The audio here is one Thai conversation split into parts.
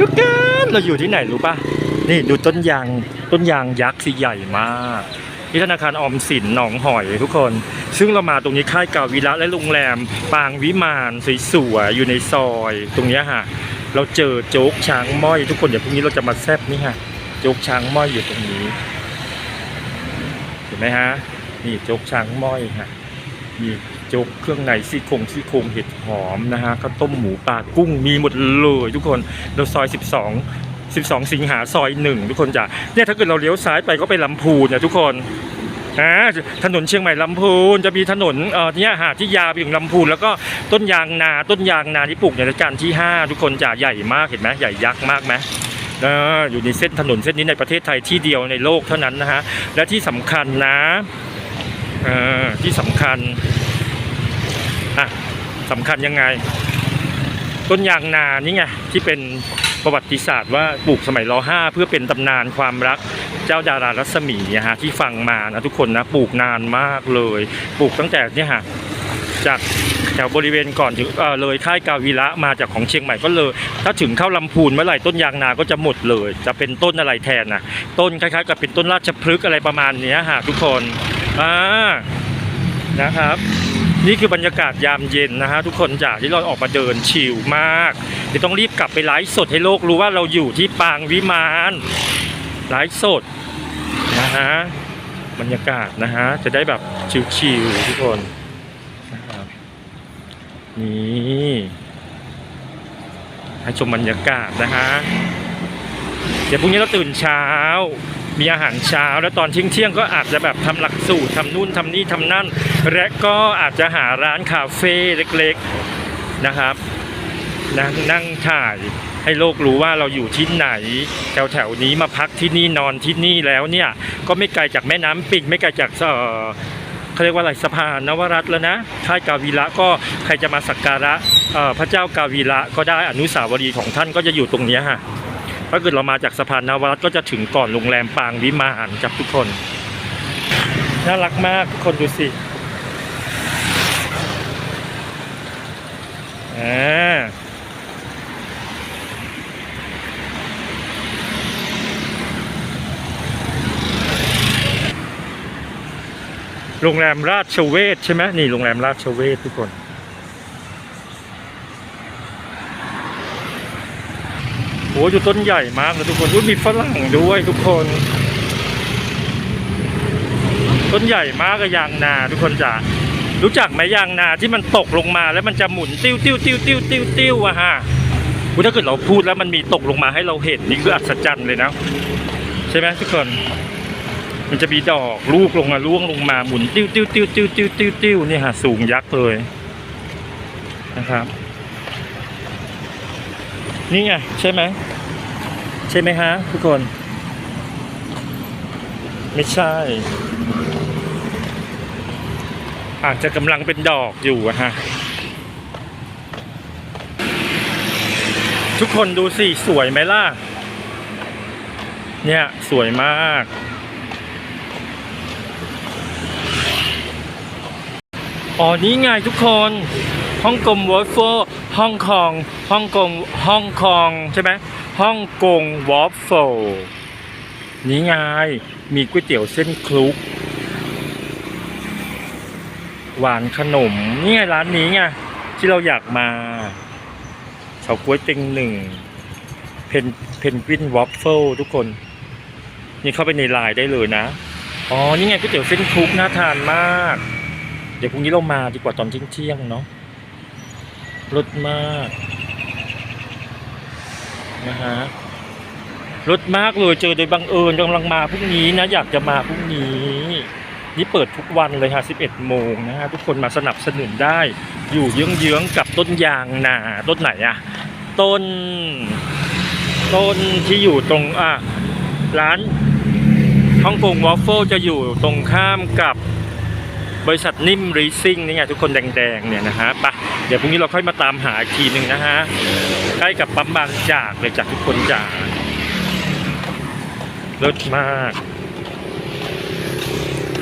ทุกคนเราอยู่ที่ไหนรู้ป่ะ นี่ดูต้นยางต้นยางยักษ์สีใหญ่มากที่ธนาคารออมสินหนองหอยทุกคน ซึ่งเรามาตรงนี้ค่ายเก่าวีระและโรงแรม ปางวิมานสวยๆอยู่ในซอย ตรงนี้ฮะเราเจอโจ๊กช้างม้อยทุกคนเดี๋ยวพรุ่งนี้เราจะมาแซบนี่ฮะโจ๊กช้างม้อยอยู่ตรงนี้เห็นไหมฮะนี่โจ๊กช้างม้อยฮะมี โจ๊กเครื่องในซี่โครงซี่โครงเห็ดหอมนะฮะข้าวต้มหมูปลากุ้งมีหมดเลยทุกคนเราซอย 12 12 สิงหาซอยหนึ่งทุกคนจ้ะเนี่ยถ้าเกิดเราเลี้ยวซ้ายไปก็ไปลำพูนเนี่ยทุกคนอ่าถนนเชียงใหม่ลำพูนจะมีถนนเอ่อเนี่ยหาดที่ยาวไปถึงลำพูนแล้วก็ต้นยางนาต้นยางนาที่ปลูกในรัชกาลที่ 5 ทุกคนจ้ะใหญ่มากเห็นไหมใหญ่ยักษ์มากไหมเอออยู่ในเส้นถนนเส้นนี้ในประเทศไทยที่เดียวในโลกเท่านั้นนะฮะและที่สำคัญนะเออที่สำคัญ อะสำคัญยังไง ต้นยางนานี่ไงที่เป็นประวัติศาสตร์ว่าปลูกสมัยรห้าเพื่อเป็นตำนานความรักเจ้าดารารัศมีนะฮะที่ฟังมานะทุกคนนะปลูกนานมากเลย ปลูกตั้งแต่เนี่ยฮะจากแถวบริเวณก่อนถึงเออเลยค่ายกาวีระมาจากของเชียงใหม่ก็เลย ถ้าถึงเข้าลำพูนเมื่อไหร่ต้นยางนาก็จะหมดเลย จะเป็นต้นอะไรแทนนะต้นคล้ายๆ กับเป็นต้นราชพฤกษ์อะไรประมาณนี้ฮะทุกคนอ่านะครับ นี่คือบรรยากาศยามเย็นนะฮะทุกคนจากที่เราออกมาเดินชิลมากเดี๋ยวต้องรีบกลับไปไลฟ์สดให้โลกรู้ว่าเราอยู่ที่ปางวิมานไลฟ์สดนะฮะบรรยากาศนะฮะจะได้แบบชิลๆทุกคนนะครับนี่ให้ชมบรรยากาศนะฮะเดี๋ยวพรุ่งนี้เราตื่นเช้า มีอาหารเช้าแล้วตอนเที่ยงเที่ยงก็อาจจะแบบทำหลักสูตรทำนู่นทำนี่ทำนั่น และก็อาจจะหาร้านคาเฟ่เล็กๆนะครับนะนั่งถ่ายให้โลกรู้ว่าเราอยู่ที่ไหน แถวแถวๆนี้มาพักที่นี่นอนที่นี่แล้วเนี่ย ก็ไม่ไกลจากแม่น้ำปิงไม่ไกลจากเออเขาเรียกว่าอะไรสะพานนวรัตแล้วนะค่ายกาวีระก็ใครจะมาสักการะพระเจ้ากาวีระก็ได้อนุสาวรีย์ของท่านก็จะอยู่ตรงนี้ฮะ ถ้าเกิดเรามาจากสะพานนวรัตก็จะถึงก่อนโรงแรมปางวิมานจับทุกคน น่ารักมากทุกคนดูสิอ่าโรงแรมราชเวทใช่ไหมนี่โรงแรมราชเวททุกคน โอ้อยดูต้นใหญ่มากเลยทุกคนอุ๊ยมีฝรั่งด้วยทุกคน ต้นใหญ่มากกับยางนาทุกคนจ๋ารู้จักไหมยางนาที่มันตกลงมาแล้วมันจะหมุนติ้วติ้วติ้วติ้วติ้วติ้วอะฮะอุ๊ยถ้าเกิดเราพูดแล้วมันมีตกลงมาให้เราเห็นนี่คืออัศจรรย์เลยนะใช่ไหมทุกคน มันจะมีดอกลูกลงมาล่วงลงมาหมุนติ้วติ้วติ้วติ้วติ้วติ้วติ้วนี่ฮะสูงยักษ์เลยนะครับ นี่ไงใช่ไหม ใช่ไหมฮะทุกคน ไม่ใช่ อาจจะกำลังเป็นดอกอยู่อะฮะ ทุกคนดูสิ สวยไหมล่ะ เนี่ย สวยมากอ๋อนี่ไงทุกคน ฮ่องกงวอฟเฟิลฮ่องกงฮ่องกงฮ่องกงใช่ไหมฮ่องกงวอฟเฟิลนี่ไงมีก๋วยเตี๋ยวเส้นคลุก หวานขนม นี่ไงร้านนี้ไงที่เราอยากมาเฉาก๊วยเต็งหนึ่งเพนเพนกวินวอฟเฟิลทุกคน นี่เข้าไปในไลน์ได้เลยนะอ๋อ นี่ไงก๋วยเตี๋ยวเส้นคลุกน่าทานมาก เดี๋ยวพรุ่งนี้เรามาดีกว่าตอนเที่ยงเที่ยงๆเนาะ รสมากนะฮะรสมากเลยเจอโดยบังเอิญกำลังมาพรุ่งนี้นะ อยากจะมาพรุ่งนี้ นี่เปิดทุกวันเลยฮะ11 โมงนะฮะทุกคนมาสนับสนุนได้ อยู่เยื้องๆกับต้นยางนาต้นไหนอะต้น ต้นที่อยู่ตรงอะร้านฮ่องกงวอฟเฟิลจะอยู่ตรงข้ามกับ บริษัทนิ่มรีซิ่งนี่ไงทุกคนแดงๆเนี่ยนะฮะไปะเดี๋ยวพรุ่งนี้เราค่อยมาตามหาอีกทีหนึ่งนะฮะใกล้กับปั๊มบางจากเลยจากทุกคนจากเลิศมาก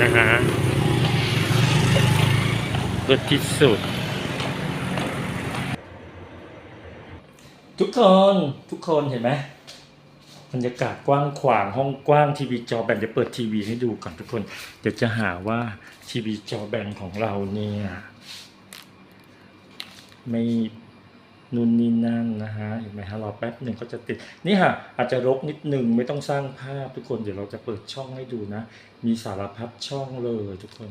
นะฮะเลิศที่สุด ทุกคนทุกคนเห็นไหม บรรยากาศกว้างขวางห้องกว้างทีวีจอแบนจะเปิดทีวีให้ดูก่อนทุกคน เดี๋ยวจะหาว่าทีวีจอแบนของเราเนี่ยไม่นู่นนี่นั่นนะฮะเห็นไหมฮะรอแป๊บหนึ่งก็จะติด นี่ค่ะอาจจะรกนิดหนึ่งไม่ต้องสร้างภาพทุกคนเดี๋ยวเราจะเปิดช่องให้ดูนะ มีสารพัดช่องเลยทุกคน